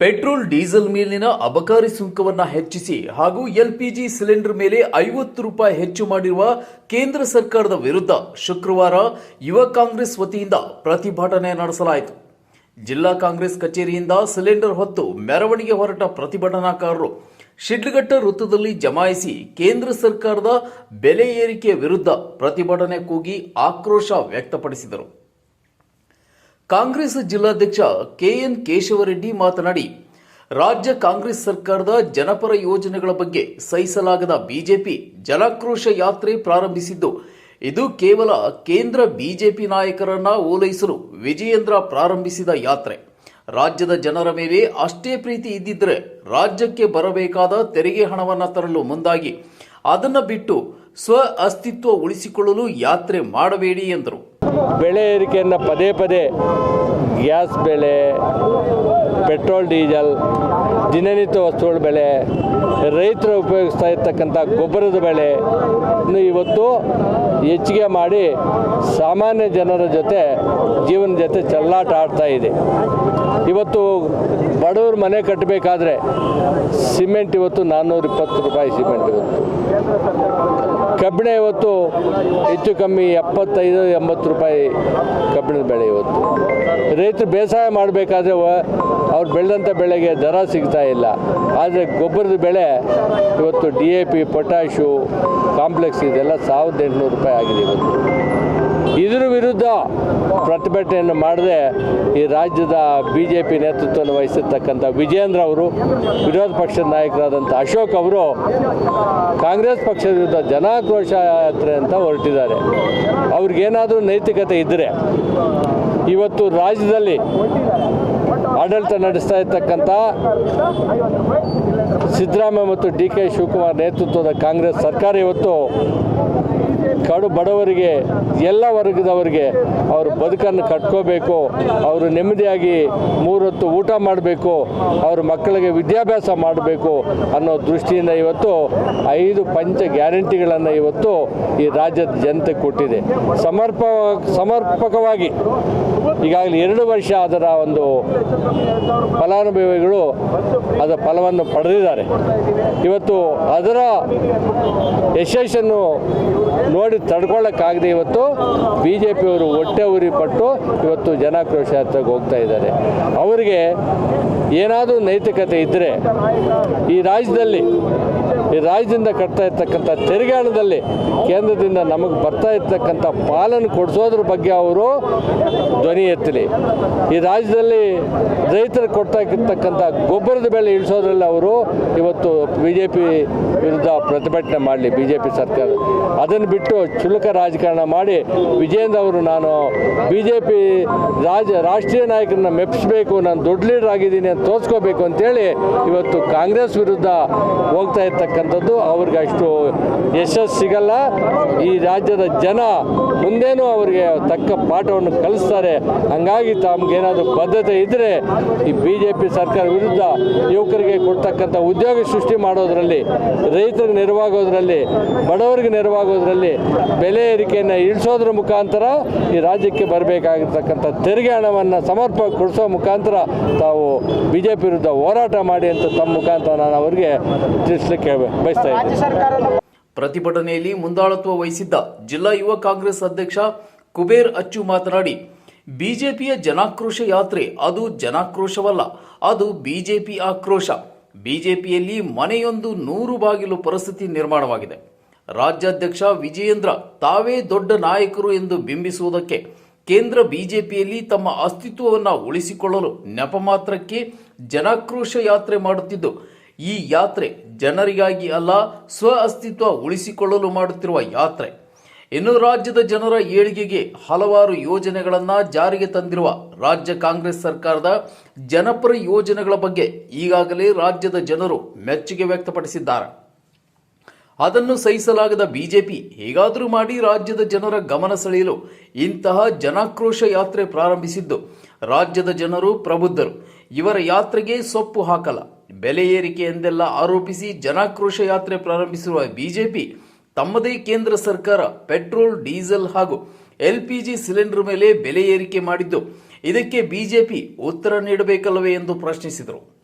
Petrol, diesel ಮೇಲಿನ ಅಬಕಾರಿ ಸುಂಕವನ್ನ ಹೆಚ್ಚಿಸಿ ಹಾಗೂ ಎಲ್ಪಿಜಿ ಸಿಲಿಂಡರ್ ಮೇಲೆ ಐವತ್ತು ರೂಪಾಯಿ ಹೆಚ್ಚು ಮಾಡಿರುವ ಕೇಂದ್ರ ಸರ್ಕಾರದ ವಿರುದ್ಧ ಶುಕ್ರವಾರ ಯುವ ಕಾಂಗ್ರೆಸ್ ವತಿಯಿಂದ ಪ್ರತಿಭಟನೆ ನಡೆಸಲಾಯಿತು. ಜಿಲ್ಲಾ ಕಾಂಗ್ರೆಸ್ ಕಚೇರಿಯಿಂದ ಸಿಲಿಂಡರ್ ಹೊತ್ತು ಮೆರವಣಿಗೆ ಹೊರಟ ಪ್ರತಿಭಟನಾಕಾರರು ಶಿಡ್ಲಘಟ್ಟ ವೃತ್ತದಲ್ಲಿ ಜಮಾಯಿಸಿ ಕೇಂದ್ರ ಸರ್ಕಾರದ ಬೆಲೆ ಏರಿಕೆ ವಿರುದ್ಧ ಪ್ರತಿಭಟನೆ ಕೂಗಿ ಆಕ್ರೋಶ ವ್ಯಕ್ತಪಡಿಸಿದರು. ಕಾಂಗ್ರೆಸ್ ಜಿಲ್ಲಾಧ್ಯಕ್ಷ ಕೆಎನ್ ಕೇಶವರೆಡ್ಡಿ ಮಾತನಾಡಿ, ರಾಜ್ಯ ಕಾಂಗ್ರೆಸ್ ಸರ್ಕಾರದ ಜನಪರ ಯೋಜನೆಗಳ ಬಗ್ಗೆ ಸಹಿಸಲಾಗದ ಬಿಜೆಪಿ ಜನಾಕ್ರೋಶ ಯಾತ್ರೆ ಪ್ರಾರಂಭಿಸಿದ್ದು ಇದು ಕೇವಲ ಕೇಂದ್ರ ಬಿಜೆಪಿ ನಾಯಕರನ್ನ ಓಲೈಸಲು ವಿಜಯೇಂದ್ರ ಪ್ರಾರಂಭಿಸಿದ ಯಾತ್ರೆ. ರಾಜ್ಯದ ಜನರ ಮೇಲೆ ಅಷ್ಟೇ ಪ್ರೀತಿ ಇದ್ದಿದ್ರೆ ರಾಜ್ಯಕ್ಕೆ ಬರಬೇಕಾದ ತೆರಿಗೆ ಹಣವನ್ನು ತರಲು ಮುಂದಾಗಿ ಅದನ್ನ ಬಿಟ್ಟು ಸ್ವ ಅಸ್ತಿತ್ವ ಉಳಿಸಿಕೊಳ್ಳಲು ಯಾತ್ರೆ ಮಾಡಬೇಡಿ ಎಂದರು. ಬೆಳೆ ಏರಿಕೆಯನ್ನು ಪದೇ ಪದೇ ಗ್ಯಾಸ್ ಬೆಲೆ ಪೆಟ್ರೋಲ್, ಡೀಸೆಲ್, ದಿನನಿತ್ಯ ವಸ್ತುಗಳ ಬೆಲೆ ರೈತರು ಉಪಯೋಗಿಸ್ತಾ ಇರ್ತಕ್ಕಂಥ ಗೊಬ್ಬರದ ಬೆಲೆ ಇವತ್ತು ಹೆಚ್ಚಿಗೆ ಮಾಡಿ ಸಾಮಾನ್ಯ ಜನರ ಜೊತೆ ಜೀವನ ಜೊತೆ ಚೆಲ್ಲಾಟ ಆಡ್ತಾ ಇದೆ. ಇವತ್ತು ಬಡವರು ಮನೆ ಕಟ್ಟಬೇಕಾದ್ರೆ ಸಿಮೆಂಟ್ ಇವತ್ತು ನಾನ್ನೂರ ಇಪ್ಪತ್ತು ರೂಪಾಯಿ ಸಿಮೆಂಟ್ ಇವತ್ತು. ಕಬ್ಬಿಣ ಇವತ್ತು ಹೆಚ್ಚು ಕಮ್ಮಿ ಎಪ್ಪತ್ತೈದು, ಎಂಬತ್ತು ರೂಪಾಯಿ ಕಬ್ಬಿಣದ ಬೆಳೆ ಇವತ್ತು. ರೈತರು ಬೇಸಾಯ ಮಾಡಬೇಕಾದ್ರೆ ಅವ್ರು ಬೆಳೆದಂಥ ಬೆಳೆಗೆ ದರ ಸಿಗ್ತಾ ಇಲ್ಲ. ಆದರೆ ಗೊಬ್ಬರದ ಬೆಳೆ ಇವತ್ತು D A P potash complex ಇದೆಲ್ಲ ಸಾವಿರದ ಎಂಟುನೂರು ರೂಪಾಯಿ ಆಗಿದೆ ಇವತ್ತು. ಇದರ ವಿರುದ್ಧ ಪ್ರತಿಭಟನೆಯನ್ನು ಮಾಡದೆ ಈ ರಾಜ್ಯದ ಬಿ ಜೆ ಪಿ ನೇತೃತ್ವವನ್ನು ವಹಿಸಿರ್ತಕ್ಕಂಥ ವಿಜೇಂದ್ರ ಅವರು, ವಿರೋಧ ಪಕ್ಷದ ನಾಯಕರಾದಂಥ ಅಶೋಕ್ ಅವರು ಕಾಂಗ್ರೆಸ್ ಪಕ್ಷದ ವಿರುದ್ಧ ಜನಾಕ್ರೋಶ ಯಾತ್ರೆ ಅಂತ ಹೊರಟಿದ್ದಾರೆ. ಅವ್ರಿಗೇನಾದರೂ ನೈತಿಕತೆ ಇದ್ದರೆ ಇವತ್ತು ರಾಜ್ಯದಲ್ಲಿ ಆಡಳಿತ ನಡೆಸ್ತಾ ಇರ್ತಕ್ಕಂಥ ಸಿದ್ದರಾಮಯ್ಯ ಮತ್ತು ಡಿ ಕೆ ಶಿವಕುಮಾರ್ ನೇತೃತ್ವದ ಕಾಂಗ್ರೆಸ್ ಸರ್ಕಾರ ಇವತ್ತು ಕಡು ಬಡವರಿಗೆ, ಎಲ್ಲ ವರ್ಗದವರಿಗೆ ಅವರು ಬದುಕನ್ನು ಕಟ್ಕೋಬೇಕು, ಅವರು ನೆಮ್ಮದಿಯಾಗಿ ಮೂರೊತ್ತು ಊಟ ಮಾಡಬೇಕು, ಅವ್ರ ಮಕ್ಕಳಿಗೆ ವಿದ್ಯಾಭ್ಯಾಸ ಮಾಡಬೇಕು ಅನ್ನೋ ದೃಷ್ಟಿಯಿಂದ ಇವತ್ತು ಐದು ಪಂಚ ಗ್ಯಾರಂಟಿಗಳನ್ನು ಇವತ್ತು ಈ ರಾಜ್ಯದ ಜನತೆ ಕೊಟ್ಟಿದೆ. ಸಮರ್ಪ, ಸಮರ್ಪಕವಾಗಿ ಈಗಾಗಲೇ ಎರಡು ವರ್ಷ ಅದರ ಒಂದು ಫಲಾನುಭವಿಗಳು ಅದರ ಫಲವನ್ನು ಪಡೆದಿದ್ದಾರೆ. ಇವತ್ತು ಅದರ ಯಶಸ್ಸನ್ನು ನೋಡಿ ತಡ್ಕೊಳ್ಳೋಕ್ಕಾಗದೆ ಇವತ್ತು ಬಿ ಜೆ ಪಿಯವರು ಹೊಟ್ಟೆ ಉರಿ ಪಟ್ಟು ಇವತ್ತು ಜನಾಕ್ರೋಶ ಯಾತ್ರೆಗೆ ಹೋಗ್ತಾ ಇದ್ದಾರೆ. ಅವರಿಗೆ ಏನಾದರೂ ನೈತಿಕತೆ ಇದ್ದರೆ ಈ ರಾಜ್ಯದಲ್ಲಿ ಈ ರಾಜ್ಯದಿಂದ ಕಟ್ತಾ ಇರ್ತಕ್ಕಂಥ ತೆರಿಗೆ ಹಣದಲ್ಲಿ ಕೇಂದ್ರದಿಂದ ನಮಗೆ ಬರ್ತಾ ಇರ್ತಕ್ಕಂಥ ಪಾಲನ್ನು ಕೊಡಿಸೋದ್ರ ಬಗ್ಗೆ ಅವರು ಧ್ವನಿ ಎತ್ತಲಿ. ಈ ರಾಜ್ಯದಲ್ಲಿ ರೈತರು ಕೊಡ್ತಾ ಇರ್ತಕ್ಕಂಥ ಗೊಬ್ಬರದ ಬೆಲೆ ಇಳಿಸೋದ್ರಲ್ಲಿ ಅವರು ಇವತ್ತು ಬಿ ಜೆ ಪಿ ವಿರುದ್ಧ ಪ್ರತಿಭಟನೆ ಮಾಡಲಿ ಬಿ ಜೆ ಪಿ ಸರ್ಕಾರ. ಅದನ್ನು ಬಿಟ್ಟು ಚುಲುಕ ರಾಜಕಾರಣ ಮಾಡಿ ವಿಜಯೇಂದ್ರ ಅವರು ನಾನು ಬಿ ಜೆ ಪಿ ರಾಜ, ರಾಷ್ಟ್ರೀಯ ನಾಯಕರನ್ನ ಮೆಪ್ಪಿಸಬೇಕು ನಾನು ದೊಡ್ಡ ಲೀಡರ್ ಆಗಿದ್ದೀನಿ ಅಂತ ತೋರಿಸ್ಕೋಬೇಕು ಅಂತೇಳಿ ಇವತ್ತು ಕಾಂಗ್ರೆಸ್ ವಿರುದ್ಧ ಹೋಗ್ತಾ ಇರ್ತಕ್ಕಂಥದ್ದು ಅವ್ರಿಗೆ ಅಷ್ಟು ಯಶಸ್ಸು ಸಿಗಲ್ಲ. ಈ ರಾಜ್ಯದ ಜನ ಮುಂದೇನೂ ಅವರಿಗೆ ತಕ್ಕ ಪಾಠವನ್ನು ಕಲಿಸ್ತಾರೆ. ಹಂಗಾಗಿ ತಮಗೇನಾದರೂ ಬದ್ಧತೆ ಇದ್ದರೆ ಈ ಬಿ ಜೆ ಪಿ ಸರ್ಕಾರ ವಿರುದ್ಧ ಯುವಕರಿಗೆ ಕೊಡ್ತಕ್ಕಂಥ ಉದ್ಯೋಗ ಸೃಷ್ಟಿ ಮಾಡೋದರಲ್ಲಿ, ರೈತರಿಗೆ ನೆರವಾಗೋದ್ರಲ್ಲಿ, ಬಡವರಿಗೆ ನೆರವಾಗೋದ್ರಲ್ಲಿ ಬೆಲೆ ಏರಿಕೆಯನ್ನು ಇಳಿಸೋದ್ರ ಮುಖಾಂತರ ಈ ರಾಜ್ಯಕ್ಕೆ ಬರಬೇಕಾಗಿರ್ತಕ್ಕಂಥ ತೆರಿಗೆ ಹಣವನ್ನು ಸಮರ್ಪಕ ಕೊಡಿಸೋ ಮುಖಾಂತರ ತಾವು ಬಿ ಜೆ ಪಿ ವಿರುದ್ಧ ಹೋರಾಟ ಮಾಡಿ ಅಂತ ತಮ್ಮ ಮುಖಾಂತರ ನಾನು ಅವರಿಗೆ ತಿಳಿಸ್ಲಿಕ್ಕೆ ಬಯಸ್ತಾ ಇದ್ದೀನಿ ಪ್ರತಿಭಟನೆಯಲ್ಲಿ ಮುಂದಾಳತ್ವ ವಹಿಸಿದ್ದ ಜಿಲ್ಲಾ ಯುವ ಕಾಂಗ್ರೆಸ್ ಅಧ್ಯಕ್ಷ ಕುಬೇರ್ ಅಚ್ಚು ಮಾತನಾಡಿ ಬಿಜೆಪಿಯ ಜನಾಕ್ರೋಶ ಯಾತ್ರೆ ಅದು ಜನಾಕ್ರೋಶವಲ್ಲ ಅದು ಬಿಜೆಪಿ ಆಕ್ರೋಶ. ಬಿಜೆಪಿಯಲ್ಲಿ ಮನೆಯೊಂದು ನೂರು ಬಾಗಿಲು ಪರಿಸ್ಥಿತಿ ನಿರ್ಮಾಣವಾಗಿದೆ. ರಾಜ್ಯಾಧ್ಯಕ್ಷ ವಿಜಯೇಂದ್ರ ತಾವೇ ದೊಡ್ಡ ನಾಯಕರು ಎಂದು ಬಿಂಬಿಸುವುದಕ್ಕೆ ಕೇಂದ್ರ ಬಿಜೆಪಿಯಲ್ಲಿ ತಮ್ಮ ಅಸ್ತಿತ್ವವನ್ನು ಉಳಿಸಿಕೊಳ್ಳಲು ನೆಪ ಮಾತ್ರಕ್ಕೆ ಜನಾಕ್ರೋಶ ಯಾತ್ರೆ ಮಾಡುತ್ತಿದ್ದು ಈ ಯಾತ್ರೆ ಜನರಿಗಾಗಿ ಅಲ್ಲ, ಸ್ವ ಅಸ್ತಿತ್ವ ಉಳಿಸಿಕೊಳ್ಳಲು ಮಾಡುತ್ತಿರುವ ಯಾತ್ರೆ. ಇನ್ನು ರಾಜ್ಯದ ಜನರ ಏಳಿಗೆಗೆ ಹಲವಾರು ಯೋಜನೆಗಳನ್ನು ಜಾರಿಗೆ ತಂದಿರುವ ರಾಜ್ಯ ಕಾಂಗ್ರೆಸ್ ಸರ್ಕಾರದ ಜನಪರ ಯೋಜನೆಗಳ ಬಗ್ಗೆ ಈಗಾಗಲೇ ರಾಜ್ಯದ ಜನರು ಮೆಚ್ಚುಗೆ ವ್ಯಕ್ತಪಡಿಸಿದ್ದಾರೆ. ಅದನ್ನು ಸಹಿಸಲಾಗದ ಬಿಜೆಪಿ ಹೇಗಾದರೂ ಮಾಡಿ ರಾಜ್ಯದ ಜನರ ಗಮನ ಸೆಳೆಯಲು ಇಂತಹ ಜನಾಕ್ರೋಶ ಯಾತ್ರೆ ಪ್ರಾರಂಭಿಸಿದ್ದು. ರಾಜ್ಯದ ಜನರು ಪ್ರಬುದ್ಧರು. ಇವರ ಯಾತ್ರೆಗೆ ಸೊಪ್ಪು ಹಾಕಲ್ಲ. ಬೆಲೆ ಏರಿಕೆ ಎಂದೆಲ್ಲ ಆರೋಪಿಸಿ ಜನಾಕ್ರೋಶ ಯಾತ್ರೆ ಪ್ರಾರಂಭಿಸಿರುವ ಬಿಜೆಪಿ, ತಮ್ಮದೇ ಕೇಂದ್ರ ಸರ್ಕಾರ, ಪೆಟ್ರೋಲ್, ಡೀಸೆಲ್ ಹಾಗೂ ಎಲ್ಪಿಜಿ ಸಿಲಿಂಡರ್ ಮೇಲೆ ಬೆಲೆ ಏರಿಕೆ ಮಾಡಿದ್ದು. ಇದಕ್ಕೆ ಬಿಜೆಪಿ ಉತ್ತರ ನೀಡಬೇಕಲ್ಲವೇ ಎಂದು ಪ್ರಶ್ನಿಸಿದರು.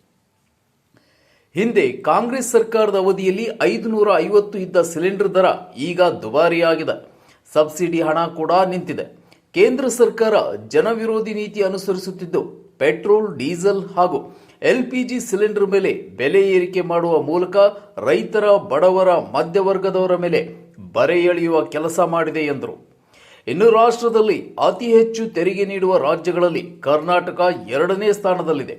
ಹಿಂದೆ ಕಾಂಗ್ರೆಸ್ ಸರ್ಕಾರದ ಅವಧಿಯಲ್ಲಿ ಐದುನೂರ ಐವತ್ತು ಇದ್ದ ಸಿಲಿಂಡರ್ ದರ ಈಗ ದುಬಾರಿಯಾಗಿದೆ. ಸಬ್ಸಿಡಿ ಹಣ ಕೂಡ ನಿಂತಿದೆ. ಕೇಂದ್ರ ಸರ್ಕಾರ ಜನವಿರೋಧಿ ನೀತಿ ಅನುಸರಿಸುತ್ತಿದ್ದು ಪೆಟ್ರೋಲ್, ಡೀಸೆಲ್ ಹಾಗೂ ಎಲ್ಪಿಜಿ ಸಿಲಿಂಡರ್ ಮೇಲೆ ಬೆಲೆ ಏರಿಕೆ ಮಾಡುವ ಮೂಲಕ ರೈತರ ಬಡವರ ಮಧ್ಯವರ್ಗದವರ ಮೇಲೆ ಬರೆ ಎಳೆಯುವ ಕೆಲಸ ಮಾಡಿದೆ ಎಂದರು. ಇನ್ನು ರಾಷ್ಟ್ರದಲ್ಲಿ ಅತಿ ಹೆಚ್ಚು ತೆರಿಗೆ ನೀಡುವ ರಾಜ್ಯಗಳಲ್ಲಿ ಕರ್ನಾಟಕ ಎರಡನೇ ಸ್ಥಾನದಲ್ಲಿದೆ.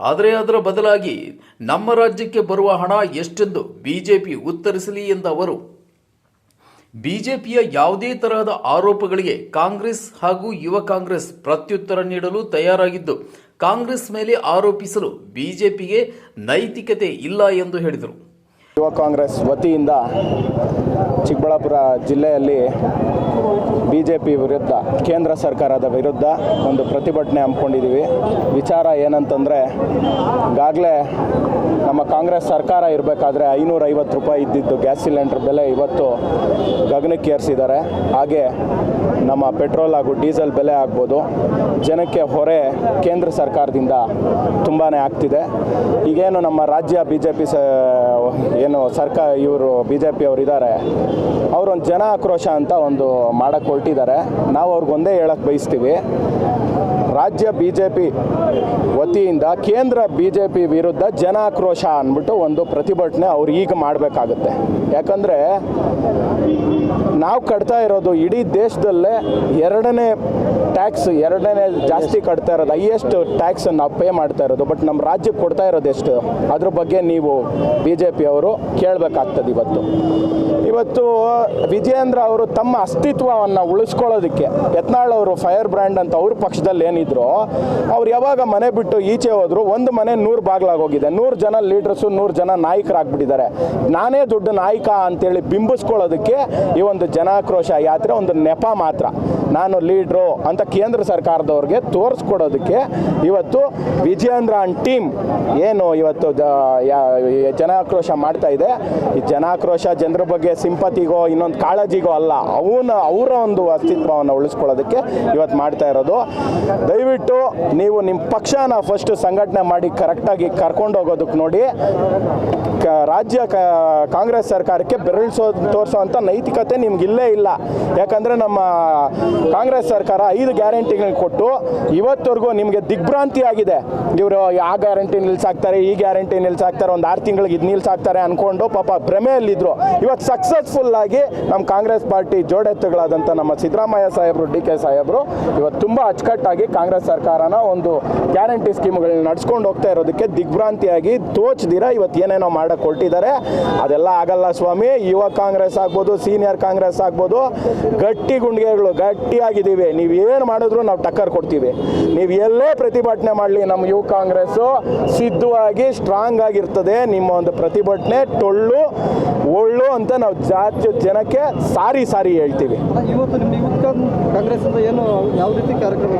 ಆದರೆ ಅದರ ಬದಲಾಗಿ ನಮ್ಮ ರಾಜ್ಯಕ್ಕೆ ಬರುವ ಹಣ ಎಷ್ಟೆಂದು ಬಿಜೆಪಿ ಉತ್ತರಿಸಲಿ ಎಂದ ಅವರು ಬಿಜೆಪಿಯ ಯಾವುದೇ ತರಹದ ಆರೋಪಗಳಿಗೆ ಕಾಂಗ್ರೆಸ್ ಹಾಗೂ ಯುವ ಕಾಂಗ್ರೆಸ್ ಪ್ರತ್ಯುತ್ತರ ನೀಡಲು ತಯಾರಾಗಿದ್ದು, ಕಾಂಗ್ರೆಸ್ ಮೇಲೆ ಆರೋಪಿಸಲು ಬಿಜೆಪಿಗೆ ನೈತಿಕತೆ ಇಲ್ಲ ಎಂದು ಹೇಳಿದರು. ಯುವ ಕಾಂಗ್ರೆಸ್ ವತಿಯಿಂದ ಚಿಕ್ಕಬಳ್ಳಾಪುರ ಜಿಲ್ಲೆಯಲ್ಲಿ ಬಿ ಜೆ ಪಿ ವಿರುದ್ಧ, ಕೇಂದ್ರ ಸರ್ಕಾರದ ವಿರುದ್ಧ ಒಂದು ಪ್ರತಿಭಟನೆ ಹಮ್ಮಿಕೊಂಡಿದ್ದೀವಿ. ವಿಚಾರ ಏನಂತಂದರೆ, ಈಗಾಗಲೇ ನಮ್ಮ ಕಾಂಗ್ರೆಸ್ ಸರ್ಕಾರ ಇರಬೇಕಾದ್ರೆ ಐನೂರೈವತ್ತು ರೂಪಾಯಿ ಇದ್ದಿದ್ದು ಗ್ಯಾಸ್ ಸಿಲಿಂಡರ್ ಬೆಲೆ ಇವತ್ತು ಗಗನಕ್ಕೆ ಏರಿಸಿದ್ದಾರೆ. ಹಾಗೆ ನಮ್ಮ ಪೆಟ್ರೋಲ್ ಹಾಗೂ ಡೀಸೆಲ್ ಬೆಲೆ ಆಗ್ಬೋದು. ಜನಕ್ಕೆ ಹೊರೆ ಕೇಂದ್ರ ಸರ್ಕಾರದಿಂದ ತುಂಬಾ ಆಗ್ತಿದೆ. ಈಗೇನು ನಮ್ಮ ರಾಜ್ಯ ಬಿ ಜೆ ಪಿ ಸ ಏನು ಸರ್ಕಾರ ಇವರು ಬಿ ಜೆ ಪಿ ಅವರು ಇದ್ದಾರೆ ಅವರೊಂದು ಜನ ಆಕ್ರೋಶ ಅಂತ ಒಂದು ಮಾಡಕ್ಕೆ ಹೊರಟಿದ್ದಾರೆ. ನಾವು ಅವ್ರಿಗೊಂದೇ ಹೇಳಕ್ಕೆ ಬಯಸ್ತೀವಿ. ರಾಜ್ಯ ಬಿ ಜೆ ಪಿ ವತಿಯಿಂದ ಕೇಂದ್ರ ಬಿ ಜೆ ಪಿ ವಿರುದ್ಧ ಜನ ಆಕ್ರೋಶ ಅಂದ್ಬಿಟ್ಟು ಒಂದು ಪ್ರತಿಭಟನೆ ಅವ್ರು ಈಗ ಮಾಡಬೇಕಾಗುತ್ತೆ. ಯಾಕಂದರೆ ನಾವು ಕಟ್ತಾ ಇರೋದು ಇಡೀ ದೇಶದಲ್ಲೇ ಎರಡನೇ ಟ್ಯಾಕ್ಸ್ ಎರಡನೇ ಜಾಸ್ತಿ ಕಟ್ತಾ ಇರೋದು ಹೈಯೆಸ್ಟ್ ಟ್ಯಾಕ್ಸ್ ನಾವು ಪೇ ಮಾಡ್ತಾ ಇರೋದು. ಬಟ್ ನಮ್ಮ ರಾಜ್ಯಕ್ಕೆ ಕೊಡ್ತಾ ಇರೋದು ಎಷ್ಟು? ಅದ್ರ ಬಗ್ಗೆ ನೀವು ಬಿ ಜೆ ಪಿ ಅವರು ಕೇಳಬೇಕಾಗ್ತದೆ ಇವತ್ತು. ಇವತ್ತು ವಿಜಯೇಂದ್ರ ಅವರು ತಮ್ಮ ಅಸ್ತಿತ್ವವನ್ನು ಉಳಿಸ್ಕೊಳ್ಳೋದಕ್ಕೆ, ಯತ್ನಾಳ್ ಅವರು ಫೈರ್ ಬ್ರ್ಯಾಂಡ್ ಅಂತ ಅವ್ರ ಪಕ್ಷದಲ್ಲಿ ಏನಿದ್ರು, ಅವ್ರು ಯಾವಾಗ ಮನೆ ಬಿಟ್ಟು ಈಚೆ ಹೋದ್ರು ಒಂದು ಮನೆ ನೂರು ಬಾಗ್ಲಾಗೋಗಿದೆ. ನೂರು ಜನ ಲೀಡರ್ಸು ನೂರು ಜನ ನಾಯಕರಾಗ್ಬಿಟ್ಟಿದ್ದಾರೆ. ನಾನೇ ದೊಡ್ಡ ನಾಯಕ ಅಂತೇಳಿ ಬಿಂಬಿಸ್ಕೊಳ್ಳೋದಕ್ಕೆ ಒಂದು ಜನಾಕ್ರೋಶ ಯಾತ್ರೆ, ಒಂದು ನೆಪ ಮಾತ್ರ. ನಾನು ಲೀಡ್ರು ಅಂತ ಕೇಂದ್ರ ಸರ್ಕಾರದವ್ರಿಗೆ ತೋರಿಸ್ಕೊಡೋದಕ್ಕೆ ಇವತ್ತು ವಿಜಯೇಂದ್ರ ಅಂಡ್ ಟೀಮ್ ಏನು ಇವತ್ತು ಜನಾಕ್ರೋಶ ಮಾಡ್ತಾ ಇದೆ. ಈ ಜನಾಕ್ರೋಶ ಜನರ ಬಗ್ಗೆ ಸಿಂಪತಿಗೋ, ಇನ್ನೊಂದು ಕಾಳಜಿಗೋ ಅಲ್ಲ, ಅವನ, ಅವರ ಒಂದು ಅಸ್ತಿತ್ವವನ್ನು ಉಳಿಸ್ಕೊಳ್ಳೋದಕ್ಕೆ ಇವತ್ತು ಮಾಡ್ತಾ ಇರೋದು. ದಯವಿಟ್ಟು ನೀವು ನಿಮ್ಮ ಪಕ್ಷನ ಫಸ್ಟ್ ಸಂಘಟನೆ ಮಾಡಿ ಕರೆಕ್ಟಾಗಿ ಕರ್ಕೊಂಡು ಹೋಗೋದಕ್ಕೆ ನೋಡಿ. ರಾಜ್ಯ ಕಾಂಗ್ರೆಸ್ ಸರ್ಕಾರಕ್ಕೆ ಬೆರಳಿಸೋ ತೋರಿಸೋವಂಥ ನೈತಿಕತೆ ನಿಮ್ಗೆ ಇಲ್ಲೇ. ಯಾಕಂದರೆ ನಮ್ಮ ಕಾಂಗ್ರೆಸ್ ಸರ್ಕಾರ ಐದು ಗ್ಯಾರಂಟಿಗಳನ್ನ ಕೊಟ್ಟು ಇವತ್ತವರೆಗೂ ನಿಮಗೆ ದಿಗ್ಭ್ರಾಂತಿ ಆಗಿದೆ ಇವರು ಆ ಗ್ಯಾರಂಟಿ ನಿಲ್ಸಾಕ್ತಾರೆ, ಈ ಗ್ಯಾರಂಟಿ ನಿಲ್ಸಾಕ್ತಾರೆ, ಒಂದು ಆರು ತಿಂಗಳಿಗೆ ಇದು ನಿಲ್ಸಾಕ್ತಾರೆ ಅಂದ್ಕೊಂಡು ಪಾಪ ಭ್ರಮೆಯಲ್ಲಿದ್ದರು ಇವತ್ತು ಸಕ್ಸಸ್ಫುಲ್ ಆಗಿ ನಮ್ಮ ಕಾಂಗ್ರೆಸ್ ಪಾರ್ಟಿ ಜೋಡೆತ್ತುಗಳಾದಂಥ ನಮ್ಮ ಸಿದ್ದರಾಮಯ್ಯ ಸಾಹೇಬರು, ಡಿ ಕೆ ಸಾಹೇಬರು ಇವತ್ತು ತುಂಬ ಅಚ್ಚುಕಟ್ಟಾಗಿ ಕಾಂಗ್ರೆಸ್ ಸರ್ಕಾರನ ಒಂದು ಗ್ಯಾರಂಟಿ ಸ್ಕೀಮ್ಗಳನ್ನ ನಡ್ಸ್ಕೊಂಡು ಹೋಗ್ತಾ ಇರೋದಕ್ಕೆ ದಿಗ್ಭ್ರಾಂತಿಯಾಗಿ ತೋಚ್ದಿರ ಇವತ್ತು ಏನೇನೋ ಮಾಡಕ್ಕೆ ಹೊರಟಿದ್ದಾರೆ ಅದೆಲ್ಲ ಆಗಲ್ಲ ಸ್ವಾಮಿ. ಯುವ ಕಾಂಗ್ರೆಸ್ ಆಗ್ಬೋದು ಸೀನಿಯರ್ ಕಾಂಗ್ರೆಸ್ ಆಗ್ಬೋದು ಗಟ್ಟಿ ಗುಂಡಿಗೆಗಳು ಗಟ್ಟಿಯಾಗಿದ್ದೀವಿ. ನೀವು ಏನು ಮಾಡಿದ್ರು ನಾವು ಟಕ್ಕರ್ ಕೊಡ್ತೀವಿ. ನೀವು ಎಲ್ಲೇ ಪ್ರತಿಭಟನೆ ಮಾಡಲಿ ನಮ್ಮ ಯುವ ಕಾಂಗ್ರೆಸ್ಸು ಸಿದ್ಧವಾಗಿ ಸ್ಟ್ರಾಂಗ್ ಆಗಿರ್ತದೆ. ನಿಮ್ಮ ಒಂದು ಪ್ರತಿಭಟನೆ ಟೊಳ್ಳು ಒಳ್ಳು ಅಂತ ನಾವು ಜಾತಿ ಜನಕ್ಕೆ ಸಾರಿ ಸಾರಿ ಹೇಳ್ತೀವಿ. ಇವತ್ತು ನಿಮ್ಮ ಯೂತ್ ಕಾಂಗ್ರೆಸ್ ಇಂದ ಏನು ಯಾವ ರೀತಿ ಕಾರ್ಯಕ್ರಮ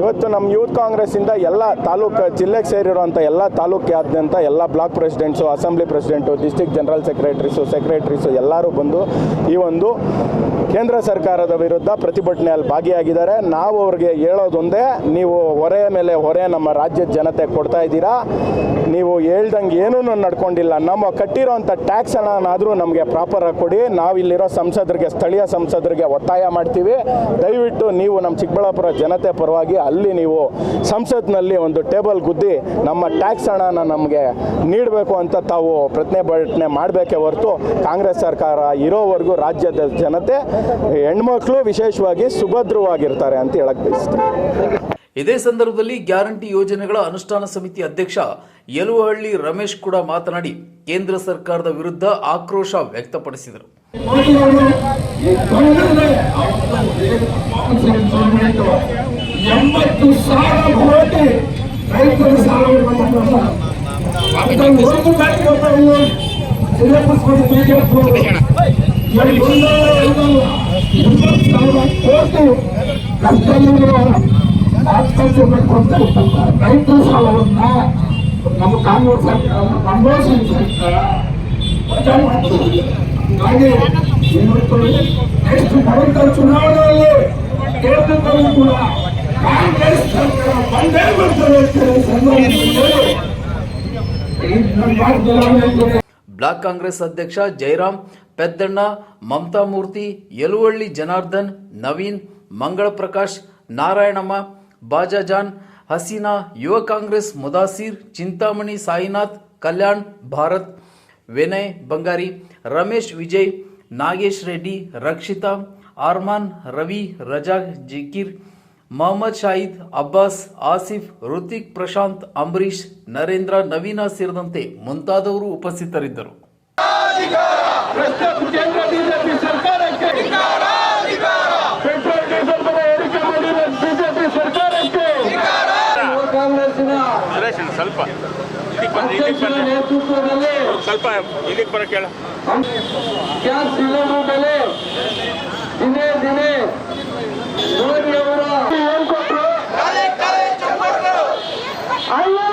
ಇವತ್ತು ನಮ್ಮ ಯೂತ್ ಕಾಂಗ್ರೆಸ್ಸಿಂದ ಎಲ್ಲ ತಾಲೂಕು ಜಿಲ್ಲೆಗೆ ಸೇರಿರುವಂಥ ಎಲ್ಲ ತಾಲೂಕಾದ್ಯಂತ ಎಲ್ಲ block presidents assembly president district general secretaries secretaries ಎಲ್ಲರೂ ಬಂದು ಈ ಒಂದು ಕೇಂದ್ರ ಸರ್ಕಾರದ ವಿರುದ್ಧ ಪ್ರತಿಭಟನೆಯಲ್ಲಿ ಭಾಗಿಯಾಗಿದ್ದಾರೆ. ನಾವು ಅವ್ರಿಗೆ ಹೇಳೋದೊಂದೇ, ನೀವು ಹೊರೆ ಮೇಲೆ ಹೊರೆ ನಮ್ಮ ರಾಜ್ಯದ ಜನತೆ ಕೊಡ್ತಾ ಇದ್ದೀರಾ? ನೀವು ಹೇಳ್ದಂಗೆ ಏನೂ ನಡ್ಕೊಂಡಿಲ್ಲ. ನಮ್ಮ ಕಟ್ಟಿರೋಂಥ ಟ್ಯಾಕ್ಸ್ ಹಣನಾದರೂ ನಮಗೆ ಪ್ರಾಪರಾಗಿ ಕೊಡಿ. ನಾವು ಇಲ್ಲಿರೋ ಸಂಸದರಿಗೆ, ಸ್ಥಳೀಯ ಸಂಸದರಿಗೆ ಒತ್ತಾಯ ಮಾಡ್ತೀವಿ. ದಯವಿಟ್ಟು ನೀವು ನಮ್ಮ ಚಿಕ್ಕಬಳ್ಳಾಪುರ ಜನತೆ ಪರವಾಗಿ ಅಲ್ಲಿ ನೀವು ಸಂಸತ್ನಲ್ಲಿ ಒಂದು ಟೇಬಲ್ ಗುದ್ದಿ ನಮ್ಮ ಟ್ಯಾಕ್ಸ್ ಹಣನ ನಮಗೆ ನೀಡಬೇಕು ಅಂತ ತಾವು ಪ್ರತಿಭಟನೆ ಮಾಡಬೇಕೇ ಹೊರತು ಕಾಂಗ್ರೆಸ್ ಸರ್ಕಾರ ಇರೋವರೆಗೂ ರಾಜ್ಯದ ಜನತೆ ಹೆಣ್ಮಕ್ಳು ವಿಶೇಷವಾಗಿ ಸುಭದ್ರವಾಗಿರ್ತಾರೆ ಅಂತ ಹೇಳಕ್ ಬಯಸ್ತೀನಿ. ಇದೇ ಸಂದರ್ಭದಲ್ಲಿ ಗ್ಯಾರಂಟಿ ಯೋಜನೆಗಳ ಅನುಷ್ಠಾನ ಸಮಿತಿ ಅಧ್ಯಕ್ಷ ಯಲುವಹಳ್ಳಿ ರಮೇಶ್ ಕೂಡ ಮಾತನಾಡಿ ಕೇಂದ್ರ ಸರ್ಕಾರದ ವಿರುದ್ಧ ಆಕ್ರೋಶ ವ್ಯಕ್ತಪಡಿಸಿದರು. ಸಾವಿರ ಕೋಟಿ ಕಷ್ಟದಲ್ಲಿರುವ ಆತ್ಮಹತ್ಯೆ ಕೊಟ್ಟು ರೈತರ ಸಾಲವನ್ನ ನಮ್ಮ ಕಾಂಗ್ರೆಸ್ ಸರ್ಕಾರ ಮನಮೋಹನ್ ಸರ್ಕಾರ ವಜಾ ಬರುವಂತ ಚುನಾವಣೆಯಲ್ಲಿ ಕೇಂದ್ರದಲ್ಲಿ ಕೂಡ ಕಾಂಗ್ರೆಸ್ ಸರ್ಕಾರ ಬಂದೇ ಬರ್ತದೆ ಅಂತ ಹೇಳಿ ಸಂದರ್ಭದಲ್ಲಿ ಭಾರತದಲ್ಲಿ ಬ್ಲಾಕ್ ಕಾಂಗ್ರೆಸ್ ಅಧ್ಯಕ್ಷ ಜಯರಾಮ್ ಪೆದ್ದಣ್ಣ, ಮಮತಾ ಮೂರ್ತಿ, ಯಲುವಳ್ಳಿ ಜನಾರ್ದನ್, ನವೀನ್ ಮಂಗಳ ಪ್ರಕಾಶ್ ನಾರಾಯಣಮ್ಮ, ಬಾಜಾಜಾನ್, ಹಸೀನಾ, ಯುವ ಕಾಂಗ್ರೆಸ್ ಮುದಾಸಿರ್, ಚಿಂತಾಮಣಿ ಸಾಯಿನಾಥ್, ಕಲ್ಯಾಣ್, ಭಾರತ್, ವಿನಯ್ ಬಂಗಾರಿ, ರಮೇಶ್ ವಿಜಯ್, ನಾಗೇಶ್ ರೆಡ್ಡಿ, ರಕ್ಷಿತಾ, ಆರ್ಮಾನ್, ರವಿ ರಜಾ ಜಿಕಿರ್ ಮೊಹಮ್ಮದ್ ಶಾಹಿದ್ ಅಬ್ಬಾಸ್ ಆಸಿಫ್ ಋತಿಕ್ ಪ್ರಶಾಂತ್ ಅಂಬರೀಶ್ ನರೇಂದ್ರ ನವೀನ ಸೇರಿದಂತೆ ಮುಂತಾದವರು ಉಪಸ್ಥಿತರಿದ್ದರು. ಸ್ವಲ್ಪ ನೇತೃತ್ವದಲ್ಲಿ ಸ್ವಲ್ಪ ಇದಕ್ಕೆ ಬರ ಕೇಳ ಗ್ಯಾಸ್ ಸಿಲಿಂಡರ್ ಬೆಲೆ ದಿನೇ ದಿನೇ আল্লাহ।